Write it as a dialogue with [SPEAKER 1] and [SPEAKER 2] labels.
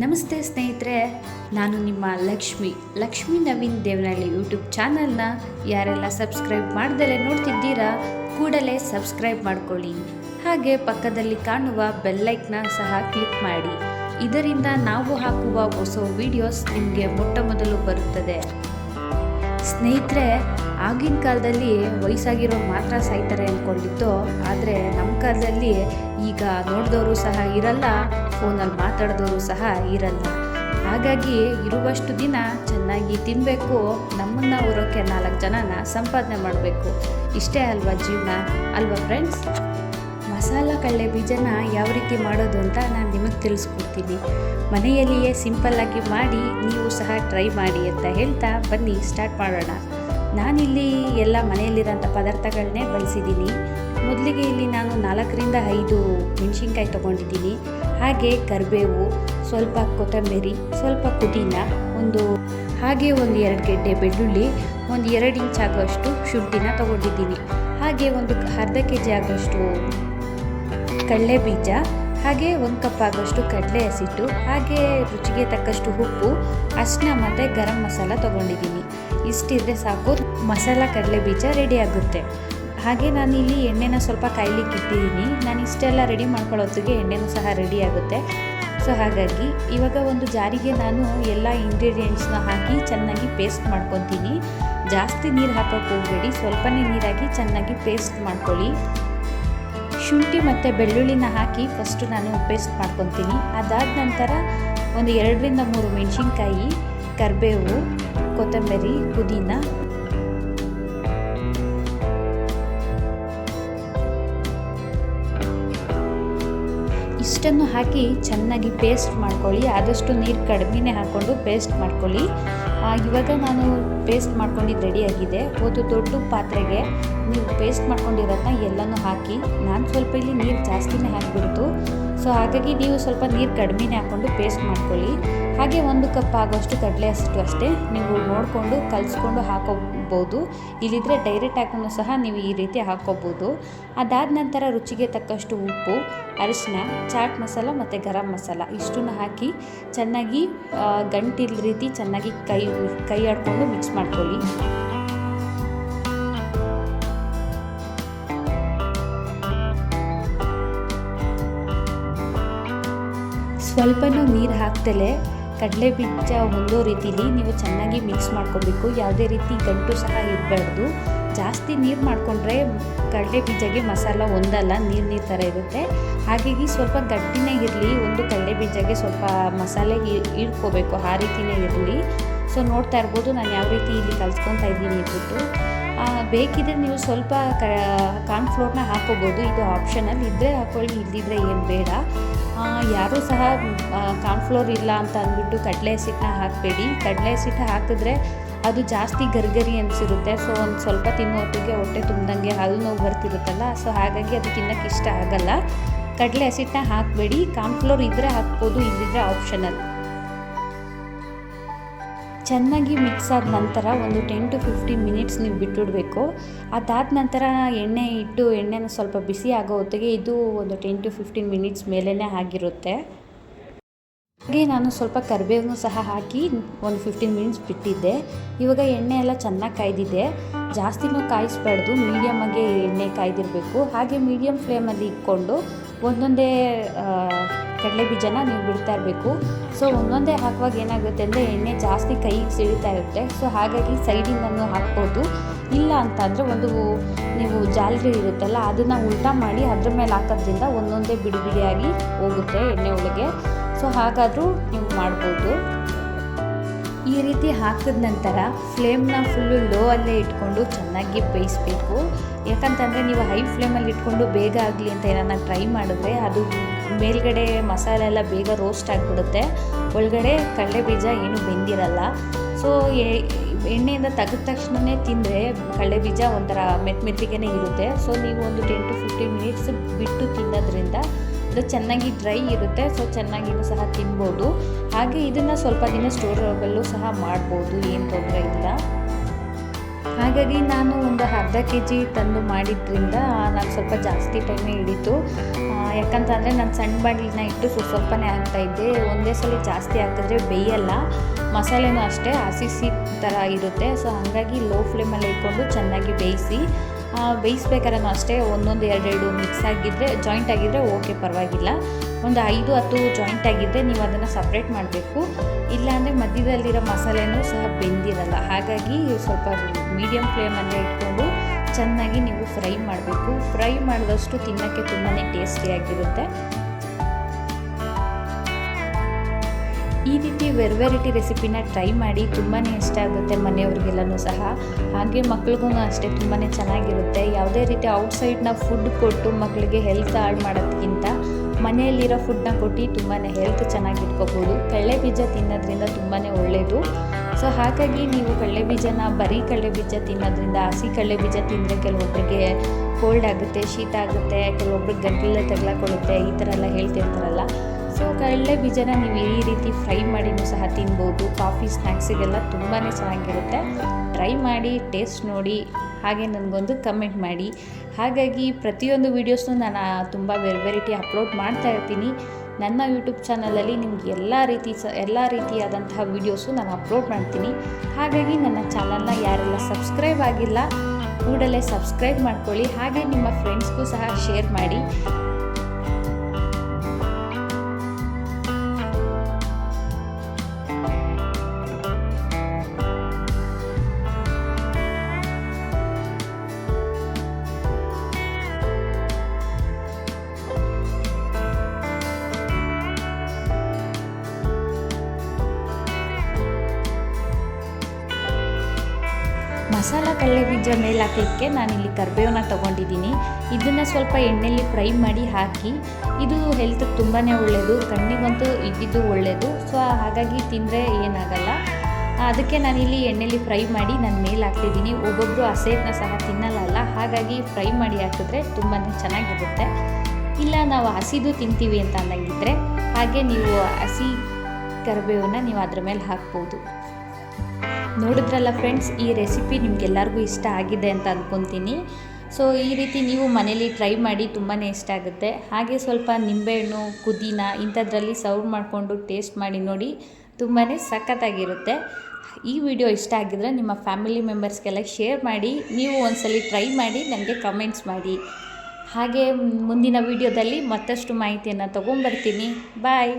[SPEAKER 1] ನಮಸ್ತೆ ಸ್ನೇಹಿತರೆ, ನಾನು ನಿಮ್ಮ ಲಕ್ಷ್ಮಿ ಲಕ್ಷ್ಮಿ ನವೀನ್ ದೇವನಹಳ್ಳಿ ಯೂಟ್ಯೂಬ್ ಚಾನಲ್ನ ಯಾರೆಲ್ಲ ಸಬ್ಸ್ಕ್ರೈಬ್ ಮಾಡ್ದಲೇ ನೋಡ್ತಿದ್ದೀರಾ, ಕೂಡಲೇ ಸಬ್ಸ್ಕ್ರೈಬ್ ಮಾಡ್ಕೊಳ್ಳಿ. ಹಾಗೆ ಪಕ್ಕದಲ್ಲಿ ಕಾಣುವ ಬೆಲ್ಲೈಕ್ನ ಸಹ ಕ್ಲಿಕ್ ಮಾಡಿ. ಇದರಿಂದ ನಾವು ಹಾಕುವ ಹೊಸ ವಿಡಿಯೋಸ್ ನಿಮಗೆ ಮೊಟ್ಟ ಮೊದಲು ಬರುತ್ತದೆ. ಸ್ನೇಹಿತರೆ, ಆಗಿನ ಕಾಲದಲ್ಲಿ ವಯಸ್ಸಾಗಿರೋ ಮಾತ್ರ ಸಾಯ್ತಾರೆ ಅಂದ್ಕೊಂಡಿತ್ತು, ಆದರೆ ನಮ್ಮ ಕಾಲದಲ್ಲಿ ಈಗ ನೋಡಿದವರು ಸಹ ಇರಲ್ಲ. ಫೋನಲ್ಲಿ ಮಾತಾಡಿದವರು ಸಹ ಇರಲ್ಲ. ಹಾಗಾಗಿ ಇರುವಷ್ಟು ದಿನ ಚೆನ್ನಾಗಿ ತಿನ್ನಬೇಕು ನಮ್ಮನ್ನು ಹೊರೋಕೆ ನಾಲ್ಕು ಜನನ ಸಂಪಾದನೆ ಮಾಡಬೇಕು. ಇಷ್ಟೇ ಅಲ್ವಾ ಜೀವನ? ಅಲ್ವಾ ಫ್ರೆಂಡ್ಸ್ ಮಸಾಲ ಕಡಲೆ ಬೀಜನ ಯಾವ ರೀತಿ ಮಾಡೋದು ಅಂತ ನಾನು ನಿಮಗೆ ತಿಳಿಸ್ಕೊಡ್ತೀನಿ. ಮನೆಯಲ್ಲಿಯೇ ಸಿಂಪಲ್ಲಾಗಿ ಮಾಡಿ ನೀವು ಸಹ ಟ್ರೈ ಮಾಡಿ ಅಂತ ಹೇಳ್ತಾ ಬನ್ನಿ ಸ್ಟಾರ್ಟ್ ಮಾಡೋಣ. ನಾನಿಲ್ಲಿ ಎಲ್ಲ ಮನೆಯಲ್ಲಿರೋಂಥ ಪದಾರ್ಥಗಳನ್ನೇ ಬಳಸಿದ್ದೀನಿ. ಮೊದಲಿಗೆ ಇಲ್ಲಿ ನಾನು ನಾಲ್ಕರಿಂದ ಐದು ಮೆಣಸಿನ್ಕಾಯಿ ತೊಗೊಂಡಿದ್ದೀನಿ. ಹಾಗೆ ಕರಿಬೇವು ಸ್ವಲ್ಪ ಕೊತ್ತಂಬರಿ, ಸ್ವಲ್ಪ ಪುದೀನ, ಒಂದು ಹಾಗೆ ಒಂದು ಎರಡು ಗೆಡ್ಡೆ ಬೆಳ್ಳುಳ್ಳಿ, ಒಂದು ಎರಡು ಇಂಚ್ ಆಗೋಷ್ಟು ಶುಂಠಿನ ತಗೊಂಡಿದ್ದೀನಿ. ಹಾಗೆ ಒಂದು ಅರ್ಧ ಕೆ ಜಿ ಆಗೋಷ್ಟು ಕಡಲೆ ಬೀಜ ಹಾಗೆ ಒಂದು ಕಪ್ ಆಗೋಷ್ಟು ಕಡಲೆ ಹಸಿಟ್ಟು, ಹಾಗೆ ರುಚಿಗೆ ತಕ್ಕಷ್ಟು ಉಪ್ಪು ಅಷ್ಟನ್ನ ಮತ್ತು ಗರಂ ಮಸಾಲ ತೊಗೊಂಡಿದ್ದೀನಿ. ಇಷ್ಟಿದ್ರೆ ಸಾಕು, ಮಸಾಲ ಕಡಲೆ ಬೀಜ ರೆಡಿ ಆಗುತ್ತೆ. ಹಾಗೆ ನಾನು ಇಲ್ಲಿ ಎಣ್ಣೆನ ಸ್ವಲ್ಪ ಕಾಯ್ಲಿಕ್ಕೆ ಇಟ್ಟಿದ್ದೀನಿ. ನಾನು ಇಷ್ಟೆಲ್ಲ ರೆಡಿ ಮಾಡ್ಕೊಳ್ಳೋತ್ತಿಗೆ ಎಣ್ಣೆನೂ ಸಹ ರೆಡಿ ಆಗುತ್ತೆ. ಸೊ ಹಾಗಾಗಿ ಇವಾಗ ಒಂದು ಜಾರಿಗೆ ನಾನು ಎಲ್ಲ ಇಂಗ್ರೀಡಿಯೆಂಟ್ಸ್ನ ಹಾಕಿ ಚೆನ್ನಾಗಿ ಪೇಸ್ಟ್ ಮಾಡ್ಕೊತೀನಿ. ಜಾಸ್ತಿ ನೀರು ಹಾಕೋಕ್ಕೆ ಹೋಗಬೇಡಿ. ಸ್ವಲ್ಪನೇ ನೀರಾಗಿ ಚೆನ್ನಾಗಿ ಪೇಸ್ಟ್ ಮಾಡ್ಕೊಳ್ಳಿ. ಶುಂಠಿ ಮತ್ತು ಬೆಳ್ಳುಳ್ಳಿನ ಹಾಕಿ ಫಸ್ಟು ನಾನು ಪೇಸ್ಟ್ ಮಾಡ್ಕೊತೀನಿ. ಅದಾದ ನಂತರ ಒಂದು ಎರಡರಿಂದ ಮೂರು ಮೆಣಸಿನ್ಕಾಯಿ, ಕರಿಬೇವು, ಕೊತ್ತಂಬರಿ, ಪುದೀನ ಇಷ್ಟನ್ನು ಹಾಕಿ ಚೆನ್ನಾಗಿ ಪೇಸ್ಟ್ ಮಾಡ್ಕೊಳ್ಳಿ. ಆದಷ್ಟು ನೀರು ಕಡಿಮೆನೇ ಹಾಕ್ಕೊಂಡು ಪೇಸ್ಟ್ ಮಾಡ್ಕೊಳ್ಳಿ. ಇವಾಗ ನಾನು ಪೇಸ್ಟ್ ಮಾಡ್ಕೊಂಡಿದ್ದು ರೆಡಿಯಾಗಿದೆ ಒಂದು ದೊಡ್ಡ ಪಾತ್ರೆಗೆ ನೀವು ಪೇಸ್ಟ್ ಮಾಡ್ಕೊಂಡಿರೋದನ್ನ ಎಲ್ಲನೂ ಹಾಕಿ. ನಾನು ಸ್ವಲ್ಪ ಇಲ್ಲಿ ನೀರು ಜಾಸ್ತಿನೇ ಹಾಕಿಬಿಡ್ತು. ಸೊ ಹಾಗಾಗಿ ನೀವು ಸ್ವಲ್ಪ ನೀರು ಕಡಿಮೆನೇ ಹಾಕ್ಕೊಂಡು ಪೇಸ್ಟ್ ಮಾಡ್ಕೊಳ್ಳಿ. ಹಾಗೆ ಒಂದು ಕಪ್ ಆಗೋಷ್ಟು ಕಡಲೆ ಅಷ್ಟು ಅಷ್ಟೇ ನೀವು ನೋಡಿಕೊಂಡು, ಕಲಿಸ್ಕೊಂಡು ಹಾಕೋಬೋದು ಇಲ್ಲಿದ್ರೆ ಡೈರೆಕ್ಟ್ ಹಾಕೊಂಡು ಸಹ ನೀವು ಈ ರೀತಿ ಹಾಕ್ಕೋಬೋದು. ಅದಾದ ನಂತರ ರುಚಿಗೆ ತಕ್ಕಷ್ಟು ಉಪ್ಪು ಅರಿಶಿನ ಚಾಟ್ ಮಸಾಲ ಮತ್ತು ಗರಂ ಮಸಾಲ ಇಷ್ಟನ್ನು ಹಾಕಿ ಚೆನ್ನಾಗಿ ಗಂಟಿಲ್ ರೀತಿ ಚೆನ್ನಾಗಿ ಕೈ ಕೈ ಆಡ್ಕೊಂಡು ಮಿಕ್ಸ್ ಮಾಡ್ಕೊಳ್ಳಿ. ಸ್ವಲ್ಪನೂ ನೀರು ಹಾಕ್ತಲೇ ಕಡಲೆ ಬೀಜ ಹೊಂದೋ ರೀತಿಲಿ ನೀವು ಚೆನ್ನಾಗಿ ಮಿಕ್ಸ್ ಮಾಡ್ಕೋಬೇಕು. ಯಾವುದೇ ರೀತಿ ಗಂಟು ಸಹ ಇರಬಾರ್ದು. ಜಾಸ್ತಿ ನೀರು ಮಾಡಿಕೊಂಡ್ರೆ ಕಡಲೆ ಬೀಜಗೆ ಮಸಾಲ ಒಂದಲ್ಲ ನೀರು ನೀರು ಥರ ಇರುತ್ತೆ. ಹಾಗಾಗಿ ಸ್ವಲ್ಪ ಗಟ್ಟಿನೇ ಇರಲಿ ಒಂದು ಕಡಲೆ ಬೀಜಗೆ ಸ್ವಲ್ಪ ಮಸಾಲೆ ಇಟ್ಕೋಬೇಕು ಆ ರೀತಿನೇ ಇರಲಿ. ಸೊ ನೋಡ್ತಾ ಇರ್ಬೋದು ನಾನು ಯಾವ ರೀತಿ ಇಲ್ಲಿ ಕಲ್ಸ್ಕೊತಾ ಇದ್ದೀನಿ ಅಂದ್ಬಿಟ್ಟು ಆ, ಬೇಕಿದ್ರೆ ನೀವು ಸ್ವಲ್ಪ ಕ ಕಾರ್ನ್ಫ್ಲೋರ್ನ ಹಾಕೋಬೋದು. ಇದು ಆಪ್ಷನಲ್ ಇದ್ದರೆ ಹಾಕೊಳ್ಳಿ ಇಲ್ಲದಿದ್ದರೆ ಏನು ಬೇಡ. ಯಾರೂ ಸಹ ಕಾರ್ನ್ಫ್ಲೋರ್ ಇಲ್ಲ ಅಂತ ಅಂದ್ಬಿಟ್ಟು ಕಡಲೆ ಹಸಿಟ್ಟನ್ನ ಹಾಕಬೇಡಿ. ಕಡಲೆ ಹಸಿಟ್ಟು ಹಾಕಿದ್ರೆ ಅದು ಜಾಸ್ತಿ ಗರಿಗರಿ ಅನಿಸಿರುತ್ತೆ. ಸೊ ಒಂದು ಸ್ವಲ್ಪ ತಿನ್ನೋ ಹೊತ್ತಿಗೆ ಹೊಟ್ಟೆ ತುಂಬ್ದಂಗೆ ಹಲ್ಲು ನೋವು ಬರ್ತಿರುತ್ತಲ್ಲ ಸೊ ಹಾಗಾಗಿ ಅದು ತಿನ್ನೋಕ್ಕೆ ಇಷ್ಟ ಆಗಲ್ಲ. ಕಡಲೆ ಹಸಿಟ್ಟನ್ನ ಹಾಕಬೇಡಿ. ಕಾರ್ನ್ಫ್ಲೋರ್ ಇದ್ದರೆ ಹಾಕ್ಬೋದು ಇಲ್ಲದಿದ್ದರೆ ಆಪ್ಷನಲ್ ಚೆನ್ನಾಗಿ ಮಿಕ್ಸ್ ಆದ ನಂತರ ಒಂದು ಟೆನ್ ಟು ಫಿಫ್ಟೀನ್ ಮಿನಿಟ್ಸ್ ನೀವು ಬಿಟ್ಟುಬಿಡಬೇಕು ಅದಾದ ನಂತರ ಎಣ್ಣೆ ಇಟ್ಟು ಎಣ್ಣೆನ ಸ್ವಲ್ಪ ಬಿಸಿ ಆಗೋ ಹೊತ್ತಿಗೆ ಇದು ಒಂದು ಟೆನ್ ಟು ಫಿಫ್ಟೀನ್ ಮಿನಿಟ್ಸ್ ಮೇಲೇ ಆಗಿರುತ್ತೆ. ಹಾಗೆ ನಾನು ಸ್ವಲ್ಪ ಕರಿಬೇವನ್ನು ಸಹ ಹಾಕಿ ಒಂದು ಫಿಫ್ಟೀನ್ ಮಿನಿಟ್ಸ್ ಬಿಟ್ಟಿದ್ದೆ. ಇವಾಗ ಎಣ್ಣೆ ಎಲ್ಲ ಚೆನ್ನಾಗಿ ಕಾಯ್ದಿದೆ. ಜಾಸ್ತಿನೂ ಕಾಯಿಸ್ಬಾರ್ದು ಮೀಡಿಯಮಾಗೆ ಎಣ್ಣೆ ಕಾಯ್ದಿರಬೇಕು. ಹಾಗೆ ಮೀಡಿಯಮ್ ಫ್ಲೇಮಲ್ಲಿ ಇಟ್ಕೊಂಡು ಒಂದೊಂದೇ ಕಡಲೆ ಬೀಜನ ನೀವು ಬಿಡ್ತಾ ಇರಬೇಕು. ಸೊ ಒಂದೊಂದೇ ಹಾಕುವಾಗ ಏನಾಗುತ್ತೆ ಅಂದರೆ ಎಣ್ಣೆ ಜಾಸ್ತಿ ಕೈಗೆ ಸಿಡಿತಾ ಇರುತ್ತೆ. ಸೊ ಹಾಗಾಗಿ ಸೈಡಿಂದನೂ ಹಾಕ್ಬೋದು. ಇಲ್ಲ ಅಂತಂದರೆ ಒಂದು ನೀವು ಜಾಲರಿ ಇರುತ್ತಲ್ಲ, ಅದನ್ನು ಉಲ್ಟಾ ಮಾಡಿ ಅದ್ರ ಮೇಲೆ ಹಾಕೋದ್ರಿಂದ ಒಂದೊಂದೇ ಬಿಡಿ ಬಿಡಿಯಾಗಿ ಹೋಗುತ್ತೆ ಎಣ್ಣೆ ಒಳಗೆ. ಸೊ ಹಾಗಾದರೂ ನೀವು ಮಾಡ್ಬೋದು. ಈ ರೀತಿ ಹಾಕಿದ ನಂತರ ಫ್ಲೇಮ್ನ ಫುಲ್ಲು ಲೋ ಅಲ್ಲೇ ಇಟ್ಕೊಂಡು ಚೆನ್ನಾಗಿ ಬೇಯಿಸಬೇಕು. ಯಾಕಂತಂದರೆ ನೀವು ಹೈ ಫ್ಲೇಮಲ್ಲಿ ಇಟ್ಕೊಂಡು ಬೇಗ ಆಗಲಿ ಅಂತ ಏನಾರ ಟ್ರೈ ಮಾಡಿದ್ರೆ ಅದು ಮೇಲ್ಗಡೆ ಮಸಾಲೆ ಎಲ್ಲ ಬೇಗ ರೋಸ್ಟ್ ಆಗಿಬಿಡುತ್ತೆ. ಒಳಗಡೆ ಕಡಲೆ ಬೀಜ ಏನು ಬೆಂದಿರಲ್ಲ. ಸೊ ಎಣ್ಣೆಯಿಂದ ತೆಗೆದ ತಕ್ಷಣವೇ ತಿಂದರೆ ಕಡಲೆ ಬೀಜ ಒಂಥರ ಮೆತ್ತ ಮೆತ್ತಿಗೆನೇ ಇರುತ್ತೆ. ಸೊ ನೀವು ಒಂದು ಟೆನ್ ಟು ಫಿಫ್ಟೀನ್ ಮಿನಿಟ್ಸ್ ಬಿಟ್ಟು ತಿನ್ನೋದ್ರಿಂದ ಅದು ಚೆನ್ನಾಗಿ ಡ್ರೈ ಇರುತ್ತೆ ಸೊ ಚೆನ್ನಾಗಿನೂ ಸಹ ತಿನ್ಬೋದು. ಹಾಗೆ ಇದನ್ನು ಸ್ವಲ್ಪ ದಿನ ಸ್ಟೋರಲ್ಲೂ ಸಹ ಮಾಡ್ಬೋದು, ಏನು ತೊಂದರೆ ಇಲ್ಲ. ಹಾಗಾಗಿ ನಾನು ಒಂದು ಅರ್ಧ ಕೆ ಜಿ ತಂದು ಮಾಡಿದ್ರಿಂದ ನಾನು ಸ್ವಲ್ಪ ಜಾಸ್ತಿ ಟೈಮೇ ಹಿಡಿತು. ಯಾಕಂತಂದರೆ ನಾನು ಸಣ್ಣ ಬಾಣಲಿನ ಇಟ್ಟು ಸ್ವಲ್ಪ ಸ್ವಲ್ಪನೇ ಹಾಕ್ತಾಯಿದ್ದೆ ಒಂದೇ ಸಲ ಜಾಸ್ತಿ ಹಾಕಿದ್ರೆ ಬೇಯಲ್ಲ. ಮಸಾಲೆನೂ ಅಷ್ಟೇ ಹಸಿ ಸಿ ಥರ ಇರುತ್ತೆ. ಸೊ ಹಾಗಾಗಿ ಲೋ ಫ್ಲೇಮಲ್ಲಿ ಇಟ್ಕೊಂಡು ಚೆನ್ನಾಗಿ ಬೇಯಿಸಿ ಬೇಯಿಸ್ಬೇಕಾದ್ರೂ ಅಷ್ಟೇ ಒಂದೊಂದು ಎರಡೆರಡು ಮಿಕ್ಸ್ ಆಗಿದ್ದರೆ ಜಾಯಿಂಟ್ ಆಗಿದ್ದರೆ ಓಕೆ ಪರವಾಗಿಲ್ಲ. ಒಂದು ಐದು ಹತ್ತು ಜಾಯಿಂಟ್ ಆಗಿದ್ದರೆ ನೀವು ಅದನ್ನು ಸಪ್ರೇಟ್ ಮಾಡಬೇಕು. ಇಲ್ಲಾಂದರೆ ಮಧ್ಯದಲ್ಲಿರೋ ಮಸಾಲೆನೂ ಸಹ ಬೆಂದಿರಲ್ಲ. ಹಾಗಾಗಿ ಸ್ವಲ್ಪ ಮೀಡಿಯಮ್ ಫ್ಲೇಮಲ್ಲೇ ಇಟ್ಕೊಂಡು ಚೆನ್ನಾಗಿ ನೀವು ಫ್ರೈ ಮಾಡಬೇಕು. ಫ್ರೈ ಮಾಡಿದಷ್ಟು ತಿನ್ನೋಕ್ಕೆ ತುಂಬಾ ಟೇಸ್ಟಿಯಾಗಿರುತ್ತೆ ಈ ರೀತಿ ವೆರ್ ವೆರೈಟಿ ರೆಸಿಪಿನ ಟ್ರೈ ಮಾಡಿ ತುಂಬಾ ಇಷ್ಟ ಆಗುತ್ತೆ ಮನೆಯವ್ರಿಗೆಲ್ಲನೂ ಸಹ. ಹಾಗೆ ಮಕ್ಳಿಗೂ ಅಷ್ಟೇ ತುಂಬಾ ಚೆನ್ನಾಗಿರುತ್ತೆ. ಯಾವುದೇ ರೀತಿ ಔಟ್ಸೈಡ್ನ ಫುಡ್ ಕೊಟ್ಟು ಮಕ್ಕಳಿಗೆ ಹೆಲ್ತ್ ಹಾಳು ಮಾಡೋದಕ್ಕಿಂತ ಮನೆಯಲ್ಲಿರೋ ಫುಡ್ನ ಕೊಟ್ಟು ತುಂಬಾ ಹೆಲ್ತ್ ಚೆನ್ನಾಗಿ ಇಟ್ಕೋಬೋದು. ಕಡಲೆ ಬೀಜ ತಿನ್ನೋದ್ರಿಂದ ತುಂಬಾ ಒಳ್ಳೆಯದು ಸೊ ಹಾಗಾಗಿ ನೀವು ಕಡಲೆ ಬೀಜನ ಬರೀ ಕಡಲೆ ಬೀಜ ತಿನ್ನೋದ್ರಿಂದ ಹಸಿ ಕಡಲೆ ಬೀಜ ತಿಂದರೆ ಕೆಲವೊಬ್ಬರಿಗೆ ಕೋಲ್ಡ್ ಆಗುತ್ತೆ, ಶೀತ ಆಗುತ್ತೆ, ಕೆಲವೊಬ್ರಿಗೆ ಗಂಟಲಲ್ಲೇ ತಗ್ಲಾಕೊಳ್ಳುತ್ತೆ, ಈ ಥರ ಎಲ್ಲ ಹೇಳ್ತಿರ್ತಾರಲ್ಲ. ಸೊ ಕಡಲೆ ಬೀಜನ ನೀವು ಈ ರೀತಿ ಫ್ರೈ ಮಾಡಿನೂ ಸಹ ತಿನ್ಬೋದು. ಕಾಫಿ ಸ್ನ್ಯಾಕ್ಸಿಗೆಲ್ಲ ತುಂಬಾ ಚೆನ್ನಾಗಿರುತ್ತೆ. ಟ್ರೈ ಮಾಡಿ, ಟೇಸ್ಟ್ ನೋಡಿ, ಹಾಗೆ ನನಗೊಂದು ಕಮೆಂಟ್ ಮಾಡಿ. ಹಾಗಾಗಿ ಪ್ರತಿಯೊಂದು ವೀಡಿಯೋಸ್ನು ನಾನು ತುಂಬ ವೆರ್ ವೆರೈಟಿ ಅಪ್ಲೋಡ್ ಮಾಡ್ತಾ ಇರ್ತೀನಿ. ನನ್ನ ಯೂಟ್ಯೂಬ್ ಚಾನಲಲ್ಲಿ ನಿಮ್ಗೆ ಎಲ್ಲ ರೀತಿ ಸ, ಎಲ್ಲ ರೀತಿಯಾದಂತಹ ವೀಡಿಯೋಸು ನಾನು ಅಪ್ಲೋಡ್ ಮಾಡ್ತೀನಿ. ಹಾಗಾಗಿ ನನ್ನ ಚಾನಲ್ನ ಯಾರೆಲ್ಲ ಸಬ್ಸ್ಕ್ರೈಬ್ ಆಗಿಲ್ಲ, ಕೂಡಲೇ ಸಬ್ಸ್ಕ್ರೈಬ್ ಮಾಡ್ಕೊಳ್ಳಿ. ಹಾಗೆ ನಿಮ್ಮ ಫ್ರೆಂಡ್ಸ್ಗೂ ಸಹ ಶೇರ್ ಮಾಡಿ. ಮಸಾಲ ಕಡಲೆ ಬೀಜ ಮೇಲೆ ಹಾಕಲಿಕ್ಕೆ ನಾನಿಲ್ಲಿ ಕರಿಬೇವನ್ನ ತೊಗೊಂಡಿದ್ದೀನಿ. ಇದನ್ನು ಸ್ವಲ್ಪ ಎಣ್ಣೆಯಲ್ಲಿ ಫ್ರೈ ಮಾಡಿ ಹಾಕಿ, ಇದು ಹೆಲ್ತ್ಗೆ ತುಂಬಾ ಒಳ್ಳೆಯದು ಕಣ್ಣಿಗಂತೂ ಇದ್ದಿದ್ದು ಒಳ್ಳೆಯದು ಸೊ ಹಾಗಾಗಿ ತಿಂದರೆ ಏನಾಗಲ್ಲ. ಅದಕ್ಕೆ ನಾನಿಲ್ಲಿ ಎಣ್ಣೆಯಲ್ಲಿ ಫ್ರೈ ಮಾಡಿ ನಾನು ಮೇಲೆ ಹಾಕ್ತಿದ್ದೀನಿ. ಒಬ್ಬೊಬ್ಬರು ಹಸೆಯನ್ನ ಸಹ ತಿನ್ನಲ್ಲ ಹಾಗಾಗಿ ಫ್ರೈ ಮಾಡಿ ಹಾಕಿದ್ರೆ ತುಂಬಾ ಚೆನ್ನಾಗಿರುತ್ತೆ. ಇಲ್ಲ, ನಾವು ಹಸಿದು ತಿಂತೀವಿ ಅಂತ ಅಂದಂಗಿದ್ರೆ ಹಾಗೆ ನೀವು ಹಸಿ ಕರಿಬೇವನ್ನ ನೀವು ಅದ್ರ ಮೇಲೆ ಹಾಕ್ಬೋದು. ನೋಡಿದ್ರಲ್ಲ ಫ್ರೆಂಡ್ಸ್ ಈ ರೆಸಿಪಿ ನಿಮಗೆಲ್ಲರಿಗೂ ಇಷ್ಟ ಆಗಿದೆ ಅಂತ ಅಂದ್ಕೊತೀನಿ ಸೊ ಈ ರೀತಿ ನೀವು ಮನೇಲಿ ಟ್ರೈ ಮಾಡಿ ತುಂಬಾ ಇಷ್ಟ ಆಗುತ್ತೆ. ಹಾಗೆ ಸ್ವಲ್ಪ ನಿಂಬೆಹಣ್ಣು, ಪುದೀನ ಇಂಥದ್ರಲ್ಲಿ ಸರ್ವ್ ಮಾಡಿಕೊಂಡು ಟೇಸ್ಟ್ ಮಾಡಿ ನೋಡಿ ತುಂಬಾ ಸಖತ್ತಾಗಿರುತ್ತೆ. ಈ ವಿಡಿಯೋ ಇಷ್ಟ ಆಗಿದ್ರೆ ನಿಮ್ಮ ಫ್ಯಾಮಿಲಿ ಮೆಂಬರ್ಸ್ಗೆಲ್ಲ ಶೇರ್ ಮಾಡಿ, ನೀವು ಒಂದ್ಸಲಿ ಟ್ರೈ ಮಾಡಿ ನನಗೆ ಕಮೆಂಟ್ಸ್ ಮಾಡಿ. ಹಾಗೆ ಮುಂದಿನ ವಿಡಿಯೋದಲ್ಲಿ ಮತ್ತಷ್ಟು ಮಾಹಿತಿಯನ್ನು ತೊಗೊಂಬರ್ತೀನಿ ಬಾಯ್